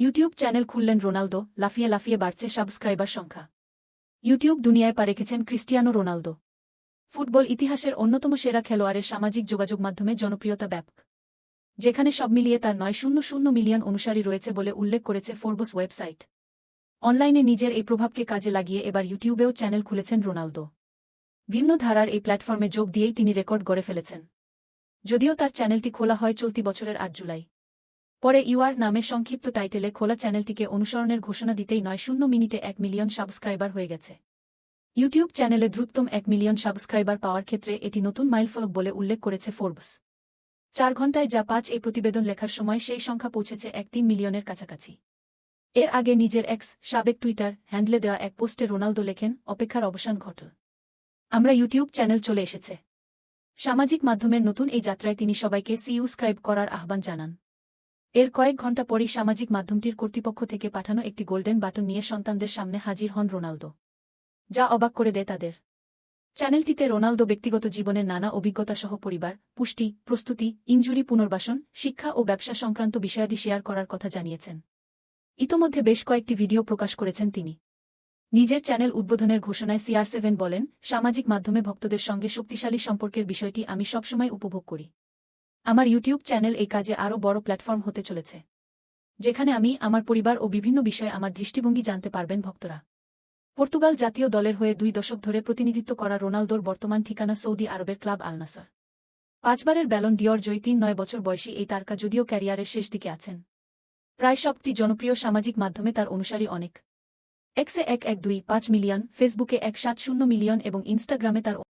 YouTube channel খুললেন Ronaldo, লাফিয়ে লাফিয়ে বাড়ছে সাবস্ক্রাইবার সংখ্যা। ইউটিউব দুনিয়ায় পা রেখেছেন ক্রিস্টিয়ানো রোনালদো। ফুটবল ইতিহাসের অন্যতম সেরা খেলোয়াড়ের সামাজিক যোগাযোগ মাধ্যমে জনপ্রিয়তা ব্যাপক। যেখানে সব মিলিয়ে তার নয় শূন্য শূন্য মিলিয়ন অনুসারী রয়েছে বলে উল্লেখ করেছে ফোর্বস ওয়েবসাইট। অনলাইনে নিজের এই প্রভাবকে কাজে লাগিয়ে এবার ইউটিউবেও চ্যানেল খুলেছেন রোনালদো। ভিন্ন ধারার এই প্ল্যাটফর্মে যোগ দিয়েই তিনি রেকর্ড গড়ে ফেলেছেন। যদিও তার চ্যানেলটি খোলা হয় চলতি বছরের আট জুলাই। পরে ইউআর নামে সংক্ষিপ্ত টাইটেলে খোলা চ্যানেলটিকে অনুসরণের ঘোষণা দিতেই নয়, শূন্য মিনিটে এক মিলিয়ন সাবস্ক্রাইবার হয়ে গেছে। ইউটিউব চ্যানেলে দ্রুততম এক মিলিয়ন সাবস্ক্রাইবার পাওয়ার ক্ষেত্রে এটি নতুন মাইলফলক বলে উল্লেখ করেছে ফোর্বস। চার ঘণ্টায় যা পাঁচ এই প্রতিবেদন লেখার সময় সেই সংখ্যা পৌঁছেছে এক তিন মিলিয়নের কাছাকাছি। এর আগে নিজের এক্স, সাবেক টুইটার হ্যান্ডলে দেওয়া এক পোস্টে রোনালদো লেখেন, অপেক্ষার অবসান ঘটল। আমরা ইউটিউব চ্যানেল চলে এসেছে। সামাজিক মাধ্যমের নতুন এই যাত্রায় তিনি সবাইকে সিইউস্ক্রাইব করার আহ্বান জানান। এর কয়েক ঘণ্টা পরই সামাজিক মাধ্যমটির কর্তৃপক্ষ থেকে পাঠানো একটি গোল্ডেন বাটন নিয়ে সন্তানদের সামনে হাজির হন রোনালদো। যা অবাক করে দেয় তাদের। চ্যানেলটিতে রোনালদো ব্যক্তিগত জীবনের নানা অভিজ্ঞতা সহ পরিবার, পুষ্টি, প্রস্তুতি, ইনজুরি পুনর্বাসন, শিক্ষা ও ব্যবসা সংক্রান্ত বিষয়াদি শেয়ার করার কথা জানিয়েছেন। ইতোমধ্যে বেশ কয়েকটি ভিডিও প্রকাশ করেছেন তিনি। নিজের চ্যানেল উদ্বোধনের ঘোষণায় সিআর সেভেন বলেন, সামাজিক মাধ্যমে ভক্তদের সঙ্গে শক্তিশালী সম্পর্কের বিষয়টি আমি সবসময় উপভোগ করি। আমার ইউটিউব চ্যানেল এই কাজে আরও বড় প্ল্যাটফর্ম হতে চলেছে, যেখানে আমি, আমার পরিবার ও বিভিন্ন বিষয়ে আমার দৃষ্টিভঙ্গি জানতে পারবেন ভক্তরা। পর্তুগাল জাতীয় দলের হয়ে দুই দশক ধরে প্রতিনিধিত্ব করা রোনালদোর বর্তমান ঠিকানা সৌদি আরবের ক্লাব আলনাসার পাঁচবারের ব্যালন ডিওর জয়ী তিন নয় বছর বয়সী এই তারকা যদিও ক্যারিয়ারের শেষ দিকে আছেন, প্রায় সবটি জনপ্রিয় সামাজিক মাধ্যমে তার অনুসারী অনেক। এক্সে এক এক দুই পাঁচ মিলিয়ন, ফেসবুকে এক সাত শূন্য মিলিয়ন এবং ইনস্টাগ্রামে তার